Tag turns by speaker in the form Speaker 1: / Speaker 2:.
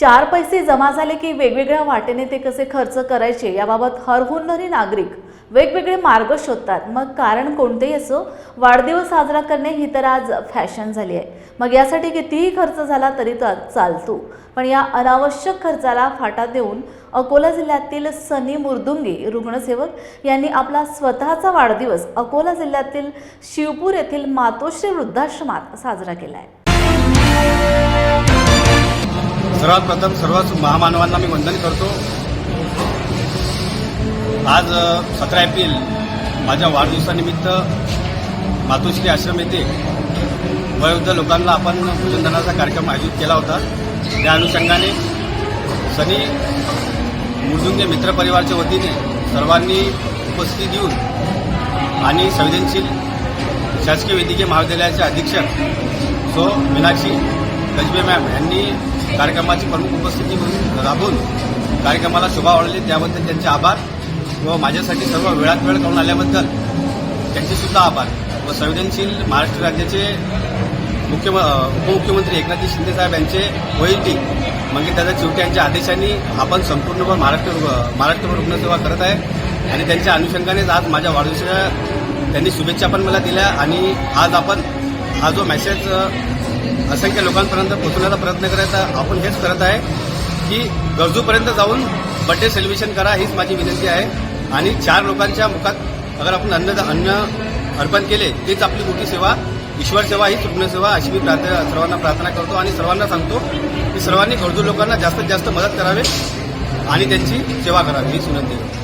Speaker 1: चार पैसे जमा झाले की वेगवेगळ्या वाटेने ते कसे खर्च करायचे याबाबत हरहुन्नरी नागरिक वेगवेगळे मार्ग शोधतात. मग कारण कोणतेही असो? वाढदिवस साजरा करणे ही तर आज फॅशन झाली आहे. मग यासाठी कितीही खर्च झाला तरी तर चालतो. पण या अनावश्यक खर्चाला फाटा देऊन अकोला जिल्ह्यातील सनी मुर्दुंगे रुग्णसेवक यांनी आपला स्वतःचा वाढदिवस अकोला जिल्ह्यातील शिवपूर येथील मातोश्री वृद्धाश्रमात साजरा केला आहे.
Speaker 2: सर्वात प्रथम सर्वच महामानवांना मी वंदन करतो. आज सतरा एप्रिल माझ्या वाढदिवसानिमित्त मातोश्री आश्रम येथे वयोवृद्ध लोकांना आपण भोजनदानाचा कार्यक्रम आयोजित केला होता. त्या अनुषंगाने सनी मुर्जुंगे मित्रपरिवारच्या वतीने सर्वांनी उपस्थिती देऊन आणि संवेदनशील शासकीय वैद्यकीय महाविद्यालयाचे अधीक्षक सो मीनाक्षी गजबे मॅम यांनी कार्यक्रमाची प्रमुख उपस्थिती म्हणून राबून कार्यक्रमाला शोभा वाढली त्याबद्दल त्यांचे आभार व माझ्यासाठी सर्व वेळात वेळ करून आल्याबद्दल त्यांचे सुद्धा आभार. व संवेदनशील महाराष्ट्र राज्याचे मुख्य उपमुख्यमंत्री एकनाथजी शिंदे साहेब यांचे वैयक्तिक म्हणजे दादा चिवटे यांच्या आदेशाने आपण संपूर्ण महाराष्ट्र महाराष्ट्रभर रुग्णसेवा करत आहे. आणि त्यांच्या अनुषंगानेच आज माझ्या वाढदिवसाच्या त्यांनी शुभेच्छा पण मला दिल्या आणि आज आपण हा जो मेसेज असंख्य लोकांपर्यंत पोहोचण्याचा प्रयत्न करायचा आपण हेच करत आहे की गरजूपर्यंत जाऊन बड्डे सेलिब्रेशन करा हीच माझी विनंती आहे. आणि चार लोकांच्या मुखात अगर आपण अन्न अन्न अर्पण केले तेच आपली मोठी सेवा ईश्वर सेवा हीच रुग्णसेवा अशी मी प्रार्थना सर्वांना प्रार्थना करतो आणि सर्वांना सांगतो की सर्वांनी गरजू लोकांना जास्तीत जास्त मदत करावी आणि त्यांची सेवा करावी हीच विनंती करतो